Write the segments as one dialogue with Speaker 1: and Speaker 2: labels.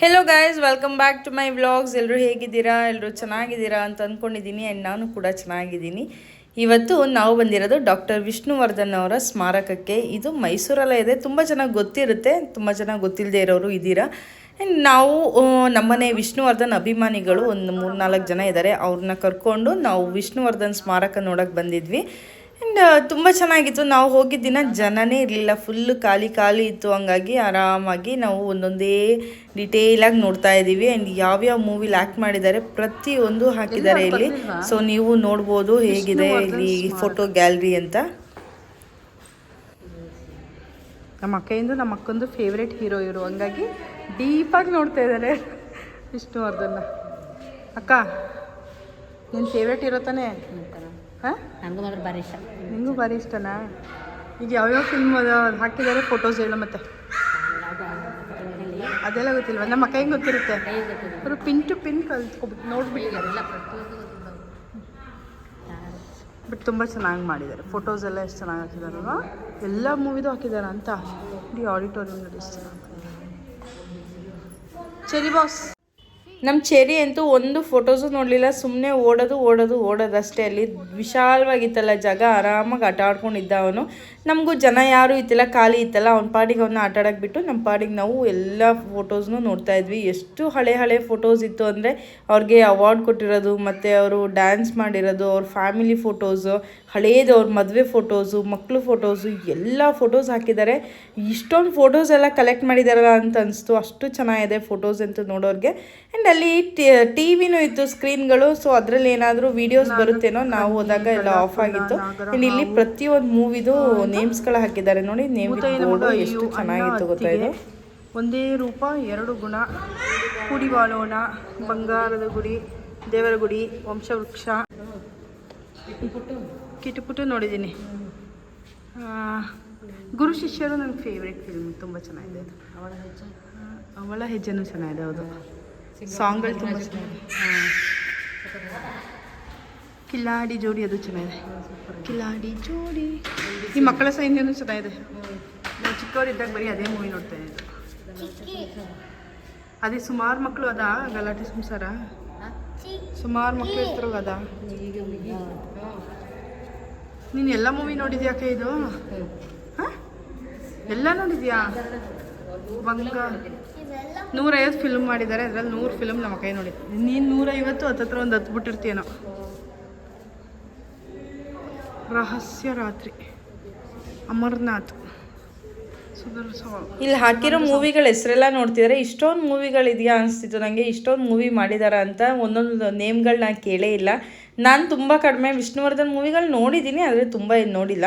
Speaker 1: Hello guys welcome back to my vlogs ಎಲ್ಲರೂ ಹೇಗಿದ್ದೀರಾ? ಎಲ್ಲರೂ ಚೆನ್ನಾಗಿದ್ದೀರಾ ಅಂತ ಅಂದ್ಕೊಂಡಿದ್ದೀನಿ ಆ್ಯಂಡ್ ನಾನು ಕೂಡ ಚೆನ್ನಾಗಿದ್ದೀನಿ. ಇವತ್ತು ನಾವು ಬಂದಿರೋದು ಡಾಕ್ಟರ್ ವಿಷ್ಣುವರ್ಧನ್ ಅವರ ಸ್ಮಾರಕಕ್ಕೆ. ಇದು ಮೈಸೂರಲ್ಲೇ ಇದೆ. ತುಂಬ ಚೆನ್ನಾಗಿ ಗೊತ್ತಿರುತ್ತೆ. ತುಂಬ ಚೆನ್ನಾಗಿ ಗೊತ್ತಿಲ್ಲದೆ ಇರೋರು ಇದ್ದೀರಾ. ಆ್ಯಂಡ್ ನಾವು ನಮ್ಮನೆ ವಿಷ್ಣುವರ್ಧನ್ ಅಭಿಮಾನಿಗಳು ಒಂದು ಮೂರು ನಾಲ್ಕು ಜನ ಇದ್ದಾರೆ. ಅವ್ರನ್ನ ಕರ್ಕೊಂಡು ನಾವು ವಿಷ್ಣುವರ್ಧನ್ ಸ್ಮಾರಕ ನೋಡೋಕ್ಕೆ ಬಂದಿದ್ವಿ. ಆ್ಯಂಡ್ ತುಂಬ ಚೆನ್ನಾಗಿತ್ತು. ನಾವು ಹೋಗಿದ್ದ ದಿನ ಜನನೇ ಇರಲಿಲ್ಲ. ಫುಲ್ಲು ಖಾಲಿ ಖಾಲಿ ಇತ್ತು. ಹಂಗಾಗಿ ಆರಾಮಾಗಿ ನಾವು ಒಂದೊಂದೇ ಡಿಟೇಲಾಗಿ ನೋಡ್ತಾ ಇದ್ದೀವಿ. ಆ್ಯಂಡ್ ಯಾವ್ಯಾವ ಮೂವಿಲಿ ಆ್ಯಕ್ಟ್ ಮಾಡಿದ್ದಾರೆ ಪ್ರತಿಯೊಂದು ಹಾಕಿದ್ದಾರೆ ಇಲ್ಲಿ. ಸೊ ನೀವು ನೋಡ್ಬೋದು ಹೇಗಿದೆ ಇಲ್ಲಿ ಫೋಟೋ ಗ್ಯಾಲರಿ ಅಂತ. ನಮ್ಮ ಅಕ್ಕಯಿಂದ ನಮ್ಮ ಅಕ್ಕಂದು ಫೇವ್ರೇಟ್ ಹೀರೋ ಇವರು. ಹಂಗಾಗಿ ಡೀಪಾಗಿ ನೋಡ್ತಾ ಇದ್ದಾರೆ ವಿಷ್ಣುವರ್ಧನ್ನ ಅಕ್ಕ ನಿನ್ನ ಫೇವ್ರೆಟ್ ಹೀರೋ ತಾನೇ? ಹಾಂ?
Speaker 2: ನನಗೂ ಮಾತ್ರ ಭಾರಿ ಇಷ್ಟ.
Speaker 1: ನಿಮಗೂ ಭಾರಿ ಇಷ್ಟನಾ? ಈಗ ಯಾವ್ಯಾವ ಫಿಲ್ಮ್ ಹಾಕಿದ್ದಾರೆ ಫೋಟೋಸ್ ಹೇಳು ಮತ್ತೆ. ಅದೆಲ್ಲ ಗೊತ್ತಿಲ್ವ? ನಮ್ಮ ಅಕ್ಕ ಹೆಂಗೆ ಗೊತ್ತಿರುತ್ತೆ. ಅವರು ಪಿನ್ ಟು ಪಿನ್ ಕಲ್ತ್ಕೊಬಿಟ್ಟು ನೋಡ್ಬಿಟ್ಟಿದ್ದಾರೆ ಬಟ್ ತುಂಬ ಚೆನ್ನಾಗಿ ಮಾಡಿದ್ದಾರೆ ಫೋಟೋಸ್ ಎಲ್ಲ ಎಷ್ಟು ಚೆನ್ನಾಗಿ ಹಾಕಿದಾರಲ್ವ? ಎಲ್ಲ ಮೂವಿದು ಹಾಕಿದ್ದಾರೆ ಅಂತ ಇಡೀ ಆಡಿಟೋರಿಯಂ ನಡೆಸ್ತಾರೆ ಎಷ್ಟು ಚೆನ್ನಾಗಿ ಚೆರಿ ಬಾಸ್ ನಮ್ಮ ಚೆರಿ ಅಂತೂ ಒಂದು ಫೋಟೋಸು ನೋಡಲಿಲ್ಲ ಸುಮ್ಮನೆ ಓಡೋದು ಓಡೋದು ಓಡೋದು ಅಷ್ಟೇ. ಅಲ್ಲಿ ವಿಶಾಲವಾಗಿತ್ತಲ್ಲ ಜಾಗ, ಆರಾಮಾಗಿ ಆಟ ಆಡ್ಕೊಂಡಿದ್ದ ಅವನು. ನಮಗೂ ಜನ ಯಾರೂ ಇತ್ತಿಲ್ಲ ಖಾಲಿ ಇತ್ತಲ್ಲ, ಅವ್ನ ಪಾಡಿಗೆ ಅವನ್ನ ಆಟ ಆಡೋಕ್ಬಿಟ್ಟು ನಮ್ಮ ಪಾಡಿಗೆ ನಾವು ಎಲ್ಲ ಫೋಟೋಸ್ನು ನೋಡ್ತಾ ಇದ್ವಿ. ಎಷ್ಟು ಹಳೆ ಹಳೆ ಫೋಟೋಸ್ ಇತ್ತು ಅಂದರೆ ಅವ್ರಿಗೆ ಅವಾರ್ಡ್ ಕೊಟ್ಟಿರೋದು, ಮತ್ತು ಅವರು ಡ್ಯಾನ್ಸ್ ಮಾಡಿರೋದು, ಅವ್ರ ಫ್ಯಾಮಿಲಿ ಫೋಟೋಸು ಹಳೇದು ಅವ್ರ ಮದುವೆ ಫೋಟೋಸು ಮಕ್ಕಳು ಫೋಟೋಸು ಎಲ್ಲ ಫೋಟೋಸ್ ಹಾಕಿದ್ದಾರೆ ಇಷ್ಟೊಂದು ಫೋಟೋಸ್ ಎಲ್ಲ ಕಲೆಕ್ಟ್ ಮಾಡಿದಾರಲ್ಲ ಅಂತ ಅನಿಸ್ತು. ಅಷ್ಟು ಚೆನ್ನಾಗಿದೆ ಫೋಟೋಸ್ ಅಂತ ನೋಡೋರಿಗೆ. ಆ್ಯಂಡ್ ಅಲ್ಲಿ ಟಿ ವಿನೂ ಇತ್ತು ಸ್ಕ್ರೀನ್ಗಳು ಸೊ ಅದರಲ್ಲಿ ಏನಾದರೂ ವೀಡಿಯೋಸ್ ಬರುತ್ತೇನೋ ನಾವು ಹೋದಾಗ ಎಲ್ಲ ಆಫ್ ಆಗಿತ್ತು. ಆ್ಯಂಡ್ ಇಲ್ಲಿ ಪ್ರತಿಯೊಂದು ಮೂವಿದು ನೇಮ್ಸ್ಗಳು ಹಾಕಿದ್ದಾರೆ ನೋಡಿ. ನೇಮ್ ನೋಡೋ ಎಷ್ಟು ಚೆನ್ನಾಗಿತ್ತು ಗೊತ್ತಾ ಇದು?
Speaker 3: ಒಂದೇ ರೂಪ ಎರಡು ಗುಣ. ಕುಡಿ ಬಾಳೋಣ ಬಂಗಾರದ ಗುಡಿ ದೇವರ ಗುಡಿ ವಂಶವೃಕ್ಷ. ಕಿಟುಪುಟು ನೋಡಿದ್ದೀನಿ. ಗುರು ಶಿಷ್ಯರು ನನ್ನ ಫೇವ್ರೆಟ್ ಫಿಲ್ಮ್ ತುಂಬ ಚೆನ್ನಾಗಿದೆ ಅದು. ಹೆಜ್ಜೆ ಅವಳ ಹೆಜ್ಜೆನೂ ಚೆನ್ನಾಗಿದೆ ಹೌದು. ಸಾಂಗ್ಗಳು ತುಂಬ ಚೆನ್ನಾಗಿದೆ. ಆ. ಕಿಲಾಡಿ ಜೋಡಿ ಅದು ಚೆನ್ನಾಗಿದೆ. ಕಿಲಾಡಿ ಜೋಡಿ. ಈ ಮಕ್ಕಳ ಸೈನ್ಯನೂ ಚೆನ್ನಾಗಿದೆ. ನಾವು ಚಿಕ್ಕವರಿದ್ದಾಗ ಬರೀ ಅದೇ ಮೂವಿ ನೋಡ್ತಾ ಇದ್ದು. ಅದೇ ಸುಮಾರು ಮಕ್ಕಳು ಅದ? ಗಲಾಟೆ ಸಂಸಾರ ಸುಮಾರು ಮಕ್ಕಳು ಇರ್ತಾರಲ್ಲ ಅದ? ನೀನು ಎಲ್ಲ ಮೂವಿ ನೋಡಿದ್ಯಾಕೆ ಇದು? ಹಾಂ? ಎಲ್ಲ ನೋಡಿದ್ಯಾ? ಬಂಗ. ನೂರೈವತ್ತು ಫಿಲ್ಮ್ ಮಾಡಿದ್ದಾರೆ ಅದ್ರಲ್ಲಿ ನೂರು ಫಿಲ್ಮ್ ನಮ್ಮ ಕೈ ನೋಡಿ. ನೀನು ನೂರೈವತ್ತು ಹತ್ತತ್ರ ಒಂದು ಹತ್ತು ಬಿಟ್ಟಿರ್ತೀಯನೋ. ರಹಸ್ಯ ರಾತ್ರಿ. ಅಮರ್ನಾಥ್.
Speaker 1: ಇಲ್ಲಿ ಹಾಕಿರೋ ಮೂವಿಗಳ ಹೆಸರೆಲ್ಲ ನೋಡ್ತಿದ್ರೆ. ಇಷ್ಟೊಂದು ಮೂವಿಗಳಿದೆಯಾ ಅನಿಸ್ತಿತ್ತು. ನನಗೆ ಇಷ್ಟೊಂದು ಮೂವಿ ಮಾಡಿದಾರ ಅಂತ ಒಂದೊಂದು ನೇಮ್ಗಳನ್ನ ಕೇಳೇ ಇಲ್ಲ. ನಾನು ತುಂಬ ಕಡಿಮೆ ವಿಷ್ಣುವರ್ಧನ್ ಮೂವಿಗಳು ನೋಡಿದ್ದೀನಿ ಆದರೆ ತುಂಬ ಏನು ನೋಡಿಲ್ಲ.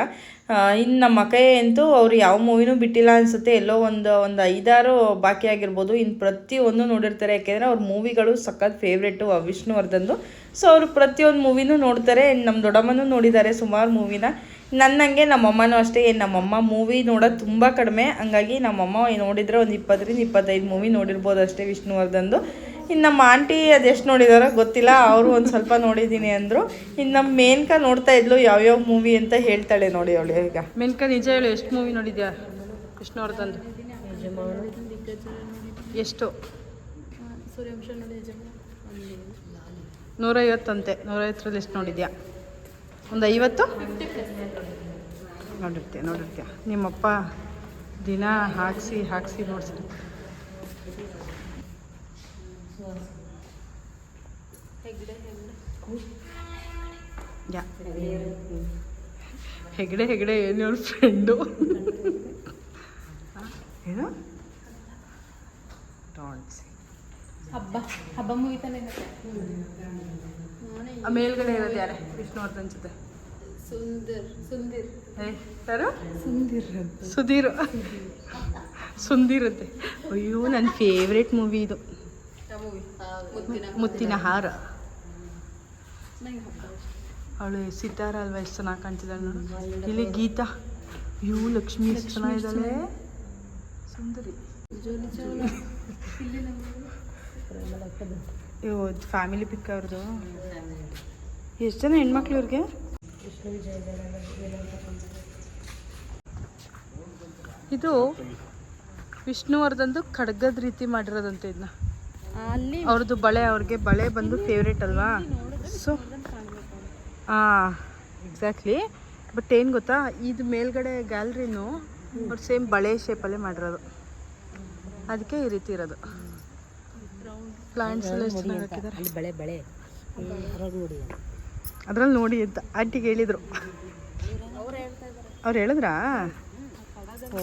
Speaker 1: ಇನ್ನು ನಮ್ಮ ಅಂತೂ ಅವ್ರು ಯಾವ ಮೂವಿನೂ ಬಿಟ್ಟಿಲ್ಲ ಅನಿಸುತ್ತೆ. ಎಲ್ಲೋ ಒಂದು ಒಂದು ಐದಾರು ಬಾಕಿ ಆಗಿರ್ಬೋದು. ಇನ್ನು ಪ್ರತಿಯೊಂದು ನೋಡಿರ್ತಾರೆ. ಯಾಕೆಂದರೆ ಅವ್ರ ಮೂವಿಗಳು ಸಖತ್ ಫೇವ್ರೇಟು ವಿಷ್ಣುವರ್ಧನ್ದು. ಸೊ ಅವರು ಪ್ರತಿಯೊಂದು ಮೂವಿನೂ ನೋಡ್ತಾರೆ. ನಮ್ಮ ದೊಡ್ಡಮ್ಮನೂ ನೋಡಿದ್ದಾರೆ ಸುಮಾರು ಮೂವಿನ. ನನ್ನಂಗೆ ನಮ್ಮಮ್ಮನೂ ಅಷ್ಟೇ. ಏನು ನಮ್ಮಮ್ಮ ಮೂವಿ ನೋಡೋದು ತುಂಬ ಕಡಿಮೆ. ಹಂಗಾಗಿ ನಮ್ಮಮ್ಮ ನೋಡಿದರೆ ಒಂದು ಇಪ್ಪತ್ತರಿಂದ ಇಪ್ಪತ್ತೈದು ಮೂವಿ ನೋಡಿರ್ಬೋದು ಅಷ್ಟೇ ವಿಷ್ಣುವರ್ಧನ್ದು. ಇನ್ನು ನಮ್ಮ ಆಂಟಿ ಅದೆಷ್ಟು ನೋಡಿದಾರೋ ಗೊತ್ತಿಲ್ಲ, ಅವರು ಒಂದು ಸ್ವಲ್ಪ ನೋಡಿದ್ದೀನಿ ಅಂದರು. ಇನ್ನು ನಮ್ಮ ಮೇನ್ಕಾ ನೋಡ್ತಾ ಇದ್ಲು, ಯಾವ್ಯಾವ ಮೂವಿ ಅಂತ ಹೇಳ್ತಾಳೆ ನೋಡಿ ಅವಳು ಈಗ.
Speaker 3: ಮೇನ್ಕಾ, ನಿಜ ಹೇಳು, ಎಷ್ಟು ಮೂವಿ ನೋಡಿದ್ಯಾ? ವಿಷ್ಣುವರ್ಧನ್ ಎಷ್ಟು? ನೂರೈವತ್ತಂತೆ. ನೂರೈವತ್ತರಲ್ಲಿ ಎಷ್ಟು ನೋಡಿದ್ಯಾ? ಒಂದು ಐವತ್ತು? ನೋಡಿರ್ತೀಯ ನೋಡಿರ್ತೀಯ. ನಿಮ್ಮಪ್ಪ ದಿನ ಹಾಕ್ಸಿ ಹಾಕ್ಸಿ ನೋಡ್ಸಿರ್ತೀಯ ಯಾ ಹೆಗಡೆ ಹೆಗಡೆ ಏನು ಅವ್ರ ಫ್ರೆಂಡು ಏನು?
Speaker 2: ಹಬ್ಬ ಹಬ್ಬ ಮುಗಿತಾನೆ
Speaker 3: ಮೇಲ್ಗಡೆ ಇರೋದು ಯಾರೇ? ವಿಷ್ಣುವರ್ಧನ್ ಜೊತೆ.
Speaker 2: ಸುಂದರ್ ಸುಂದಿರ್.
Speaker 3: ಯಾರು?
Speaker 2: ಸುಂದಿರ್.
Speaker 3: ಸುಧೀರ್. ಸುಂದೀರತ್ತೆ ಅಯ್ಯೋ ನನ್ನ ಫೇವ್ರೆಟ್ ಮೂವಿ ಇದು. ಮುತ್ತಿನ ಹಾರ. ಅವಳು ಸಿತಾರ ಅಲ್ವಾ ಎಷ್ಟು ಚೆನ್ನಾಗಿ ಕಾಣ್ತಿದ್ದಾಳೆ ನೋಡು. ಇಲ್ಲಿ ಗೀತಾ ಯು ಲಕ್ಷ್ಮಿ ಎಷ್ಟು ಚೆನ್ನಾಗಿದ್ದಾಳೆ ಸುಂದರಿ. ಅಯ್ಯೋ ಫ್ಯಾಮಿಲಿ ಪಿಕ್ ಅವ್ರದ್ದು. ಎಷ್ಟು ಜನ ಹೆಣ್ಮಕ್ಳು ಇವ್ರಿಗೆ? ಇದು ವಿಷ್ಣುವರ್ಧನ್ದು ಖಡ್ಗದ ರೀತಿ ಮಾಡಿರೋದಂತೆ ಇದನ್ನ
Speaker 2: ಅಲ್ಲಿ
Speaker 3: ಅವ್ರದ್ದು ಬಳೆ ಅವ್ರಿಗೆ ಬಳೆ ಬಂದು ಫೇವ್ರೇಟ್ ಅಲ್ವಾ? ಸೊ ಹಾಂ ಎಕ್ಸಾಕ್ಟ್ಲಿ ಬಟ್ ಏನು ಗೊತ್ತಾ? ಇದು ಮೇಲ್ಗಡೆ ಗ್ಯಾಲ್ರಿನೂ ಅವ್ರು ಸೇಮ್ ಬಳೆ ಶೇಪಲ್ಲೇ ಮಾಡಿರೋದು. ಅದಕ್ಕೆ ಈ ರೀತಿ ಇರೋದು. ಪ್ಲಾಂಟ್ಸ್ ಎಲ್ಲ ಎಷ್ಟು ಚೆನ್ನಾಗಿ ಹಾಕಿದ್ದಾರೆ
Speaker 2: ಬಳೆ ಬಳೆ. ನೋಡಿ
Speaker 3: ಅದ್ರಲ್ಲಿ ನೋಡಿ ಅಂತ ಆಂಟಿಗೆ ಹೇಳಿದರು. ಅವ್ರು ಹೇಳಿದ್ರಾ?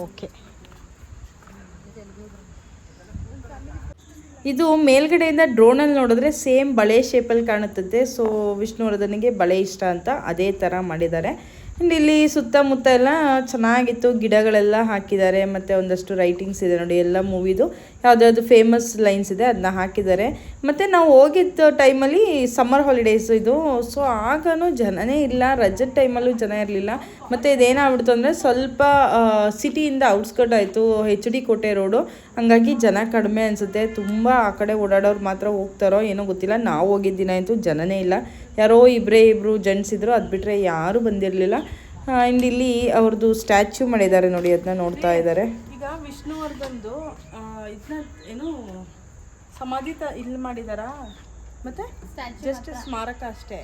Speaker 3: ಓಕೆ
Speaker 1: ಇದು ಮೇಲ್ಗಡೆಯಿಂದ ಡ್ರೋನಲ್ಲಿ ನೋಡಿದ್ರೆ ಸೇಮ್ ಬಳೆ ಶೇಪಲ್ಲಿ ಕಾಣುತ್ತದೆ ಸೊ ವಿಷ್ಣುವರ್ಧನಿಗೆ ಬಳೆ ಇಷ್ಟ ಅಂತ ಅದೇ ಥರ ಮಾಡಿದ್ದಾರೆ. ಆ್ಯಂಡ್ ಇಲ್ಲಿ ಸುತ್ತಮುತ್ತ ಎಲ್ಲ ಚೆನ್ನಾಗಿತ್ತು. ಗಿಡಗಳೆಲ್ಲ ಹಾಕಿದ್ದಾರೆ. ಮತ್ತು ಒಂದಷ್ಟು ರೈಟಿಂಗ್ಸ್ ಇದೆ ನೋಡಿ. ಎಲ್ಲ ಮೂವಿದು. ಯಾವುದ್ಯಾವುದು ಫೇಮಸ್ ಲೈನ್ಸ್ ಇದೆ ಅದನ್ನ ಹಾಕಿದ್ದಾರೆ. ಮತ್ತು ನಾವು ಹೋಗಿದ್ದ ಟೈಮಲ್ಲಿ ಸಮ್ಮರ್ ಹಾಲಿಡೇಸ್ ಇದು. ಸೊ ಆಗನೂ ಜನನೇ ಇಲ್ಲ. ರಜದ ಟೈಮಲ್ಲೂ ಜನ ಇರಲಿಲ್ಲ. ಮತ್ತು ಇದೇನಾಗ್ಬಿಡ್ತು ಅಂದರೆ ಸ್ವಲ್ಪ ಸಿಟಿಯಿಂದ ಔಟ್ಸ್ಕರ್ಟ್ ಆಯಿತು. ಹೆಚ್ ಡಿ ಕೋಟೆ ರೋಡು ಹಂಗಾಗಿ ಜನ ಕಡಿಮೆ ಅನಿಸುತ್ತೆ. ತುಂಬ ಆ ಕಡೆ ಓಡಾಡೋರು ಮಾತ್ರ ಹೋಗ್ತಾರೋ ಏನೋ ಗೊತ್ತಿಲ್ಲ. ನಾವು ಹೋಗಿದ್ದ ದಿನ ಆಯಿತು ಜನನೇ ಇಲ್ಲ. ಯಾರೋ ಇಬ್ಬರೇ ಇಬ್ಬರು ಜೆಂಟ್ಸ್ ಇದ್ದರು ಅದು ಬಿಟ್ಟರೆ ಯಾರೂ ಬಂದಿರಲಿಲ್ಲ. ಆ್ಯಂಡ್ ಇಲ್ಲಿ ಅವ್ರದ್ದು ಸ್ಟ್ಯಾಚ್ಯೂ ಮಾಡಿದ್ದಾರೆ ನೋಡಿ ಅದನ್ನ ನೋಡ್ತಾ ಇದ್ದಾರೆ
Speaker 3: ಈಗ ವಿಷ್ಣುವರ್ಧನ್ದು ಇದನ್ನ ಏನು ಸಮಾಧಿ ತ ಇಲ್ಲಿ ಮಾಡಿದಾರಾ? ಮತ್ತೆ ಜಸ್ಟ್ ಸ್ಮಾರಕ ಅಷ್ಟೇ.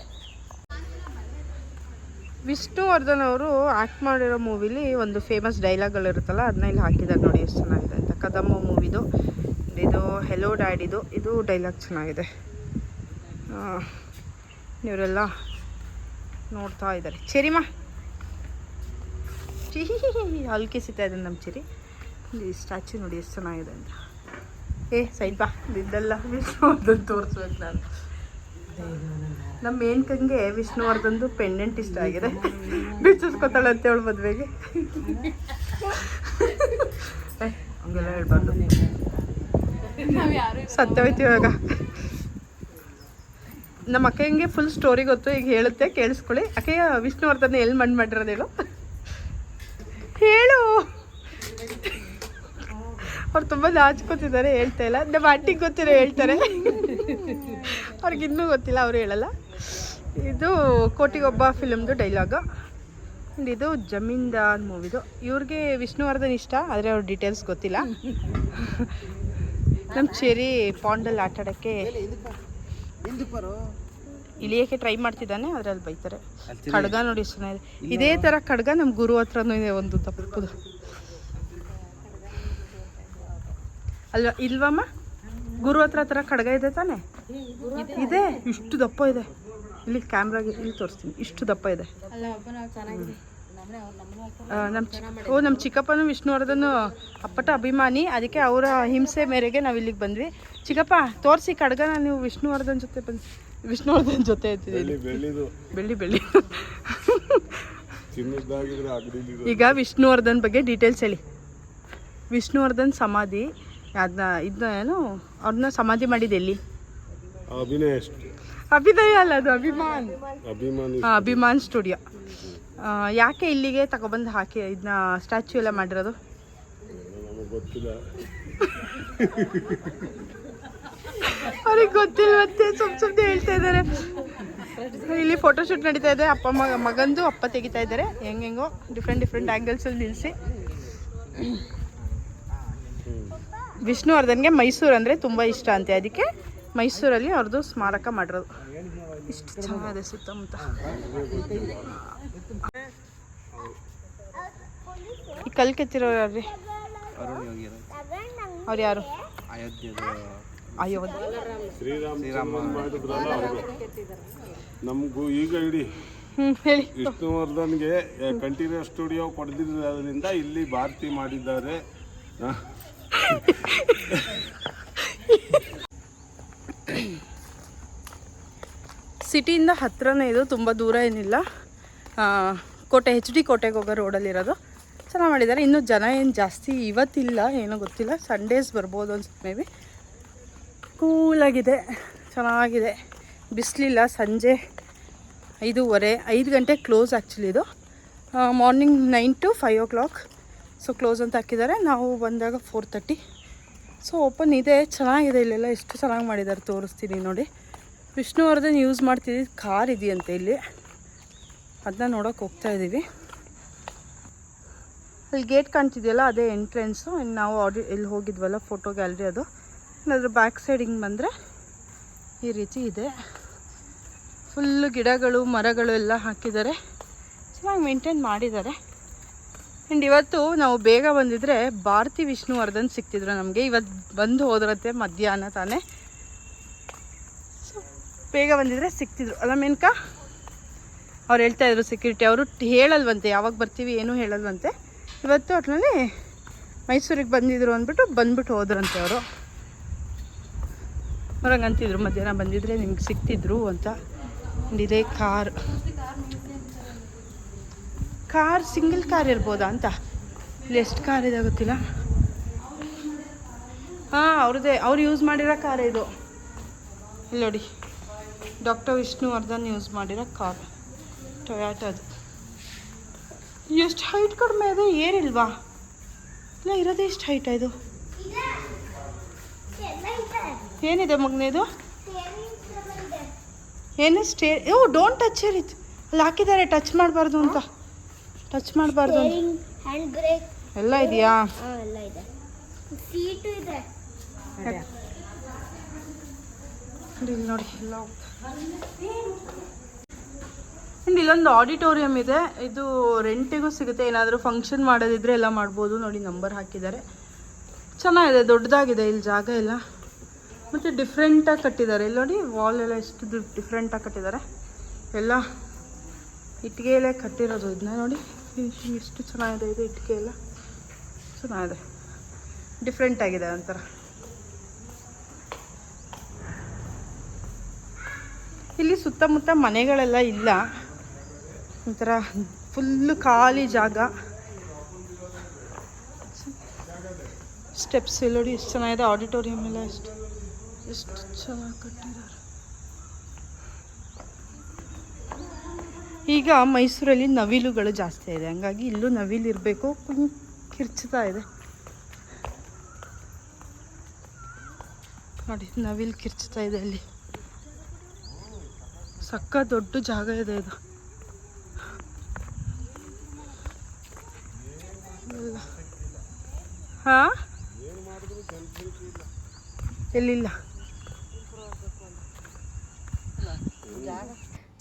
Speaker 3: ವಿಷ್ಣುವರ್ಧನ್ ಅವರು ಆ್ಯಕ್ಟ್ ಮಾಡಿರೋ ಮೂವಿಲಿ ಒಂದು ಫೇಮಸ್ ಡೈಲಾಗ್ಗಳಿರುತ್ತಲ್ಲ ಅದನ್ನ ಇಲ್ಲಿ ಹಾಕಿದ್ದಾರೆ ನೋಡಿ ಎಷ್ಟು ಚೆನ್ನಾಗಿದೆ ಅಂತ. ಕದಮ್ಮ ಮೂವಿದು ಇದು ಹೆಲೋ ಡ್ಯಾಡಿದು ಇದು ಡೈಲಾಗ್ ಚೆನ್ನಾಗಿದೆ. ಇವರೆಲ್ಲ ನೋಡ್ತಾ ಇದ್ದಾರೆ. ಹಿ ಹಲ್ಕಿ ಸಿಗ್ತಾ ಇದೆ ನಮ್ಮ ಚೆರಿ. ಈ ಸ್ಟ್ಯಾಚು ನೋಡಿ ಎಷ್ಟು ಚೆನ್ನಾಗಿದೆ ಅಂತ. ಏ ಸೈಡ್ ಬಾ. ಇದೆಲ್ಲ ವಿಷ್ಣುವರ್ಧನ್ ತೋರಿಸ್ಬೇಕು ನಾನು. ನಮ್ಮ ಮೇನ್ಕಂಗೆ ವಿಷ್ಣುವರ್ಧನ್ದು ಪೆಂಡೆಂಟ್ ಇಷ್ಟ ಆಗಿದೆ. ಬಿಚ್ಚಿಸ್ಕೊತಾಳೆ ಅಂತ ಹೇಳಿ ಮದುವೆಗೆ. ಹಂಗೆಲ್ಲ ಹೇಳ್ಬಾರ್ದು. ಸತ್ಯ ಹೋಯ್ತು ಇವಾಗ. ನಮ್ಮ ಅಕ್ಕಂಗೆ ಫುಲ್ ಸ್ಟೋರಿ ಗೊತ್ತು, ಈಗ ಹೇಳುತ್ತೆ, ಕೇಳಿಸ್ಕೊಳ್ಳಿ. ಅಕ್ಕಯ್ಯ ವಿಷ್ಣುವರ್ಧನ್ ಎಲ್ಲಿ ಮಣ್ಣು ಮಾಡಿರೋದು ಹೇಳು? ಹೇಳು. ಅವ್ರು ತುಂಬ ನಾಚ್ಕೋತಿದ್ದಾರೆ, ಹೇಳ್ತಾ ಇಲ್ಲ. ನಮ್ಮ ಅಟ್ಟಿಗೆ ಗೊತ್ತಿರೋ ಹೇಳ್ತಾರೆ. ಅವ್ರಿಗೆ ಇನ್ನೂ ಗೊತ್ತಿಲ್ಲ, ಅವರು ಹೇಳಲ್ಲ. ಇದು ಕೋಟಿಗೊಬ್ಬ ಫಿಲಮ್ದು ಡೈಲಾಗು ಆ್ಯಂಡ್ ಇದು ಜಮೀನ್ದಾರ್ ಮೂವಿದು. ಇವ್ರಿಗೆ ವಿಷ್ಣುವರ್ಧನ್ ಇಷ್ಟ, ಆದರೆ ಅವ್ರ ಡೀಟೇಲ್ಸ್ ಗೊತ್ತಿಲ್ಲ. ನಮ್ಮ ಚೆರಿ ಪಾಂಡಲ್ಲಿ ಆಟ ಆಡೋಕ್ಕೆ ಏಕೆ ಟ್ರೈ ಮಾಡ್ತಿದ್ದಾನೆ? ಅದ್ರಲ್ಲಿ ಬೈತಾರೆ. ಖಡ್ಗ ನೋಡಿ ಚೆನ್ನಾಗಿದೆ. ಇದೇ ಥರ ಖಡ್ಗ ನಮ್ಮ ಗುರು ಹತ್ರನೂ ಇದೆ ಒಂದು ದಪ್ಪ ಅಲ್ವ? ಇಲ್ವಮ್ಮ? ಗುರು ಹತ್ರ ಥರ ಖಡ್ಗ ಇದೆ ತಾನೆ? ಇದೆ? ಇಷ್ಟು ದಪ್ಪ ಇದೆ. ಇಲ್ಲಿ ಕ್ಯಾಮ್ರಾಗೆ ಇಲ್ಲಿ ತೋರಿಸ್ತೀನಿ. ಇಷ್ಟು ದಪ್ಪ ಇದೆ. ನಮ್ಮ ಚಿಕ್ಕ ಓ ನಮ್ಮ ಚಿಕ್ಕಪ್ಪನೂ ವಿಷ್ಣುವರ್ಧನ್ ಅಪ್ಪಟ ಅಭಿಮಾನಿ. ಅದಕ್ಕೆ ಅವರ ಹಿಂಸೆ ಮೇರೆಗೆ ನಾವು ಇಲ್ಲಿಗೆ ಬಂದ್ವಿ. ಚಿಕ್ಕಪ್ಪ ತೋರಿಸಿ ಕಡ್ಗನ ನೀವು ವಿಷ್ಣುವರ್ಧನ್ ಜೊತೆ ಬಂದು ವಿಷ್ಣುವರ್ಧನ್ ಜೊತೆ ಇರ್ತಿದ್ದೀವಿ ಬೆಳ್ಳಿ ಬೆಳ್ಳಿ ಈಗ ವಿಷ್ಣುವರ್ಧನ್ ಬಗ್ಗೆ ಡೀಟೇಲ್ಸ್ ಹೇಳಿ. ವಿಷ್ಣುವರ್ಧನ್ ಸಮಾಧಿ ಅದನ್ನ ಇದನ್ನ ಏನು ಅವ್ರನ್ನ ಸಮಾಧಿ ಮಾಡಿದೆ ಎಲ್ಲಿ?
Speaker 4: ಅಭಿನಯ ಅಷ್ಟು.
Speaker 3: ಅಭಿನಯ ಅಲ್ಲ ಅದು ಅಭಿಮಾನ್.
Speaker 4: ಅಭಿಮಾನ್
Speaker 3: ಸ್ಟುಡಿಯೋ ಯಾಕೆ ಇಲ್ಲಿಗೆ ತಗೊಬಂದು ಹಾಕಿ ಇದನ್ನ ಸ್ಟ್ಯಾಚ್ಯೂ ಎಲ್ಲ ಮಾಡಿರೋದು?
Speaker 4: ಅವ್ರಿಗೆ ಗೊತ್ತಿಲ್ಲ
Speaker 3: ಗೊತ್ತಿಲ್ವಂತೆ ಸುಮ್ ಸುಮ್ಮನೆ ಹೇಳ್ತಾ ಇದ್ದಾರೆ. ಇಲ್ಲಿ ಫೋಟೋಶೂಟ್ ನಡೀತಾ ಇದೆ. ಅಪ್ಪ ಮಗ ಮಗಂದು ಅಪ್ಪ ತೆಗಿತಾ ಇದ್ದಾರೆ. ಹೆಂಗೆಂಗೋ ಡಿಫ್ರೆಂಟ್ ಡಿಫ್ರೆಂಟ್ ಆ್ಯಂಗಲ್ಸಲ್ಲಿ ನಿಲ್ಲಿಸಿ ವಿಷ್ಣುವರ್ಧನ್ಗೆ ಮೈಸೂರು ಅಂದರೆ ತುಂಬ ಇಷ್ಟ ಅಂತೆ. ಅದಕ್ಕೆ ಮೈಸೂರಲ್ಲಿ ಅವ್ರದ್ದು ಸ್ಮಾರಕ ಮಾಡಿರೋದು. ಇಷ್ಟು ಚೆನ್ನಾಗಿದೆ ಸುತ್ತಮುತ್ತ. ಈ ಕಲ್ ಕೆತ್ತಿರೋರು ಯಾರ್ರಿ? ಅವ್ರು ಯಾರು? ಅಯೋಧ್ಯ.
Speaker 4: ಶ್ರೀರಾಮ್. ಶ್ರೀರಾಮ. ಮಾಡಿದ್ರಲ್ಲ ಅವರು ನಮಗೂ ಈಗ ಇಡಿ. ವಿಷ್ಣುವರ್ಧನ್ಗೆ ಕಂಟಿನ್ಯೂ ಸ್ಟುಡಿಯೋ ಕೊಡ್ದಿರೋದ್ರಿಂದ ಇಲ್ಲಿ ಭಾರತಿ ಮಾಡಿದ್ದಾರೆ.
Speaker 3: ಸಿಟಿಯಿಂದ ಹತ್ರನೇ ಇದು, ತುಂಬ ದೂರ ಏನಿಲ್ಲ. ಕೋಟೆ ಹೆಚ್ ಡಿ ಕೋಟೆಗೆ ಹೋಗೋ ರೋಡಲ್ಲಿರೋದು. ಚೆನ್ನಾಗಿ ಮಾಡಿದ್ದಾರೆ. ಇನ್ನೂ ಜನ ಏನು ಜಾಸ್ತಿ ಇವತ್ತಿಲ್ಲ, ಏನೋ ಗೊತ್ತಿಲ್ಲ. ಸಂಡೇಸ್ ಬರ್ಬೋದು ಅನ್ಸುತ್ತೆ ಮೇ ಬಿ ಕೂಲಾಗಿದೆ ಚೆನ್ನಾಗಿದೆ. ಬಿಸಿಲಿಲ್ಲ. ಸಂಜೆ ಐದೂವರೆ, ಐದು ಗಂಟೆ ಕ್ಲೋಸ್ ಆ್ಯಕ್ಚುಲಿ ಇದು. Morning nine to five o'clock so close ಅಂತ ಹಾಕಿದ್ದಾರೆ. ನಾವು ಬಂದಾಗ ಫೋರ್ ತರ್ಟಿ ಸೊ ಓಪನ್ ಇದೆ. ಚೆನ್ನಾಗಿದೆ ಇಲ್ಲೆಲ್ಲ. ಎಷ್ಟು ಚೆನ್ನಾಗಿ ಮಾಡಿದ್ದಾರೆ. ತೋರಿಸ್ತೀನಿ ನೋಡಿ. ವಿಷ್ಣುವರ್ಧನ್ ಯೂಸ್ ಮಾಡ್ತಿದ್ದಿದ್ದು ಕಾರ್ ಇದೆಯಂತೆ ಇಲ್ಲಿ. ಅದನ್ನ ನೋಡೋಕೆ ಹೋಗ್ತಾ ಇದ್ದೀವಿ ಅಲ್ಲಿ ಗೇಟ್ ಕಾಣ್ತಿದೆಯಲ್ಲ, ಅದೇ ಎಂಟ್ರೆನ್ಸು ಇನ್ನು ನಾವು ಆಡಿ, ಇಲ್ಲಿ ಹೋಗಿದ್ವಲ್ಲ ಫೋಟೋ ಗ್ಯಾಲರಿ ಅದು. ಅದ್ರ ಬ್ಯಾಕ್ ಸೈಡ್ ಹಿಂಗೆ ಬಂದರೆ ಈ ರೀತಿ ಇದೆ. ಫುಲ್ಲು ಗಿಡಗಳು, ಮರಗಳು ಎಲ್ಲ ಹಾಕಿದ್ದಾರೆ. ಚೆನ್ನಾಗಿ ಮೇಂಟೈನ್ ಮಾಡಿದ್ದಾರೆ. ಆ್ಯಂಡ್ ಇವತ್ತು ನಾವು ಬೇಗ ಬಂದಿದ್ರೆ ಭಾರತಿ ವಿಷ್ಣುವರ್ಧನ್ ಸಿಕ್ತಿದ್ರು ನಮಗೆ. ಇವತ್ತು ಬಂದು ಹೋದ್ರತ್ತೆ ಮಧ್ಯಾಹ್ನ ತಾನೇ. ಬೇಗ ಬಂದಿದ್ರೆ ಸಿಕ್ತಿದ್ರು. ಅಲ್ಲ ಮೇನ್ಕಾ? ಅವ್ರು ಹೇಳ್ತಾ ಇದ್ರು ಸೆಕ್ಯೂರಿಟಿ ಅವರು ಹೇಳಲ್ವಂತೆ, ಯಾವಾಗ ಬರ್ತೀವಿ ಏನೂ ಹೇಳಲ್ವಂತೆ. ಇವತ್ತು ಒಟ್ಟಿನಲ್ಲಿ ಮೈಸೂರಿಗೆ ಬಂದಿದ್ರು ಅಂದ್ಬಿಟ್ಟು ಬಂದ್ಬಿಟ್ಟು ಹೋದ್ರಂತೆ ಅವರು. ಅವ್ರಂಗೆ ಅಂತಿದ್ರು, ಮಧ್ಯಾಹ್ನ ಬಂದಿದ್ರೆ ನಿಮ್ಗೆ ಸಿಕ್ತಿದ್ರು ಅಂತ. ಇದೆ ಇದೇ ಕಾರ್. ಕಾರ್ ಸಿಂಗಲ್ ಕಾರ್ ಇರ್ಬೋದಾ ಅಂತ. ಇಲ್ಲಿ ಎಷ್ಟು ಕಾರ್ ಇದೆ ಗೊತ್ತಿಲ್ಲ. ಹಾಂ ಅವ್ರದ್ದೇ ಅವ್ರು ಯೂಸ್ ಮಾಡಿರೋ ಕಾರ್ ಇದು. ಇಲ್ಲಿ ನೋಡಿ. ಡಾಕ್ಟರ್ ವಿಷ್ಣುವರ್ಧನ್ ಯೂಸ್ ಮಾಡಿರೋ ಕಾರ್ ಟೊಯಾಟೋದು ಎಷ್ಟು ಹೈಟ್ ಕಡಿಮೆ ಇದೆ? ಏರಿಲ್ವಾ ಇಲ್ಲ ಇರೋದೇ ಎಷ್ಟು ಹೈಟ್ ಇದು? ಏನಿದೆ ಮಗನೇ ಇದು? ಏನು ಸ್ಟೇ ಓ ಡೋಂಟ್ ಟಚ್ ಇಟ್ ಅಲ್ಲಿ ಹಾಕಿದ್ದಾರೆ ಟಚ್ ಮಾಡಬಾರ್ದು ಅಂತ. ಟಚ್ ಮಾಡಬಾರ್ದು
Speaker 5: ಹ್ಯಾಂಡ್ ಬ್ರೇಕ್
Speaker 3: ಎಲ್ಲ ಇದೆಯಾ?
Speaker 5: ಎಲ್ಲ ಇದೆ. ಸೀಟು ಇದೆ.
Speaker 3: ಇಲ್ಲಿ ನೋಡಿ. ಎಲ್ಲ ಆ್ಯಂಡ್ ಇಲ್ಲೊಂದು ಆಡಿಟೋರಿಯಂ ಇದೆ. ಇದು ರೆಂಟಿಗೂ ಸಿಗುತ್ತೆ. ಏನಾದರೂ ಫಂಕ್ಷನ್ ಮಾಡೋದಿದ್ರೆ ಎಲ್ಲ ಮಾಡ್ಬೋದು. ನೋಡಿ ನಂಬರ್ ಹಾಕಿದ್ದಾರೆ. ಚೆನ್ನಾಗಿದೆ, ದೊಡ್ಡದಾಗಿದೆ ಇಲ್ಲಿ ಜಾಗ ಎಲ್ಲ. ಮತ್ತು ಡಿಫ್ರೆಂಟಾಗಿ ಕಟ್ಟಿದ್ದಾರೆ. ಇಲ್ಲಿ ನೋಡಿ ವಾಲ್ ಎಲ್ಲ ಎಷ್ಟು ಡಿಫ್ರೆಂಟಾಗಿ ಕಟ್ಟಿದ್ದಾರೆ. ಎಲ್ಲ ಇಟ್ಟಿಗೆಯಲ್ಲೇ ಕಟ್ಟಿರೋದು ಇದನ್ನ. ನೋಡಿ ಫಿನಿಶಿಂಗ್ ಎಷ್ಟು ಚೆನ್ನಾಗಿದೆ. ಇದು ಇಟ್ಟಿಗೆ ಎಲ್ಲ. ಚೆನ್ನಾಗಿದೆ. ಡಿಫ್ರೆಂಟಾಗಿದೆ ಒಂಥರ. ಇಲ್ಲಿ ಸುತ್ತಮುತ್ತ ಮನೆಗಳೆಲ್ಲ ಇಲ್ಲ. ಒಂಥರ ಫುಲ್ಲು ಖಾಲಿ ಜಾಗ. ಸ್ಟೆಪ್ಸ್ ಎಲ್ಲ ನೋಡಿ, ಎಷ್ಟು ಚೆನ್ನಾಗಿದೆ ಆಡಿಟೋರಿಯಂ ಎಲ್ಲ, ಎಷ್ಟು ಎಷ್ಟು ಚೆನ್ನಾಗಿ ಕಟ್ಟಿದ್ದಾರೆ. ಈಗ ಮೈಸೂರಲ್ಲಿ ನವಿಲುಗಳು ಜಾಸ್ತಿ ಇದೆ. ಹಂಗಾಗಿ ಇಲ್ಲೂ ನವಿಲು ಇರಬೇಕು. ಕಿರ್ಚ್ತಾ ಇದೆ. ನೋಡಿ, ನವಿಲು ಕಿರ್ಚ್ತಾ ಇದೆ ಅಲ್ಲಿ. ಸಕ್ಕ ದೊಡ್ಡ ಜಾಗ ಇದೆ ಇದು. ಹಾ? ಎಲ್ಲಿಲ್ಲ?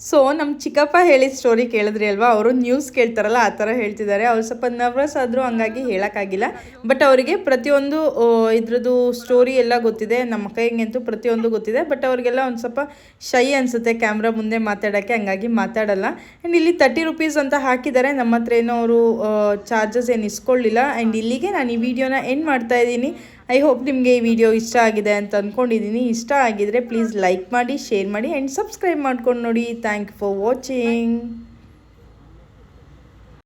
Speaker 1: ಸೊ ನಮ್ಮ ಚಿಕ್ಕಪ್ಪ ಹೇಳಿದ ಸ್ಟೋರಿ ಕೇಳಿದ್ರಿ ಅಲ್ವಾ? ಅವರು ನ್ಯೂಸ್ ಕೇಳ್ತಾರಲ್ಲ, ಆ ಥರ ಹೇಳ್ತಿದ್ದಾರೆ. ಅವ್ರು ಸ್ವಲ್ಪ ನರ್ವಸ್ ಆದರೂ ಹಂಗಾಗಿ ಹೇಳೋಕ್ಕಾಗಿಲ್ಲ. ಬಟ್ ಅವರಿಗೆ ಪ್ರತಿಯೊಂದು ಇದ್ರದ್ದು ಸ್ಟೋರಿ ಎಲ್ಲ ಗೊತ್ತಿದೆ. ನಮ್ಮ ಕೈಗಂತೂ ಪ್ರತಿಯೊಂದು ಗೊತ್ತಿದೆ. ಬಟ್ ಅವರಿಗೆಲ್ಲ ಒಂದು ಸ್ವಲ್ಪ ಶೈ ಅನಿಸುತ್ತೆ ಕ್ಯಾಮ್ರಾ ಮುಂದೆ ಮಾತಾಡೋಕ್ಕೆ. ಹಂಗಾಗಿ ಮಾತಾಡಲ್ಲ. ಆ್ಯಂಡ್ ಇಲ್ಲಿ ತರ್ಟಿ ರುಪೀಸ್ ಅಂತ ಹಾಕಿದ್ದಾರೆ. ನಮ್ಮ ಹತ್ರ ಏನೋ ಅವರು ಚಾರ್ಜಸ್ ಏನು ಇಸ್ಕೊಳ್ಳಿಲ್ಲ ಆ್ಯಂಡ್ ಇಲ್ಲಿಗೆ ನಾನು ಈ ವಿಡಿಯೋನ ಎಂಡ್ ಮಾಡ್ತಾ ಇದ್ದೀನಿ. ಐ ಹೋಪ್ ನಿಮಗೆ ಈ ವಿಡಿಯೋ ಇಷ್ಟ ಆಗಿದೆ ಅಂತ ಅಂದ್ಕೊಂಡಿದ್ದೀನಿ ಇಷ್ಟ ಆಗಿದರೆ ಪ್ಲೀಸ್ ಲೈಕ್ ಮಾಡಿ ಶೇರ್ ಮಾಡಿ ಆ್ಯಂಡ್ ಸಬ್ಸ್ಕ್ರೈಬ್ ಮಾಡ್ಕೊಂಡು ನೋಡಿ. Thank you for watching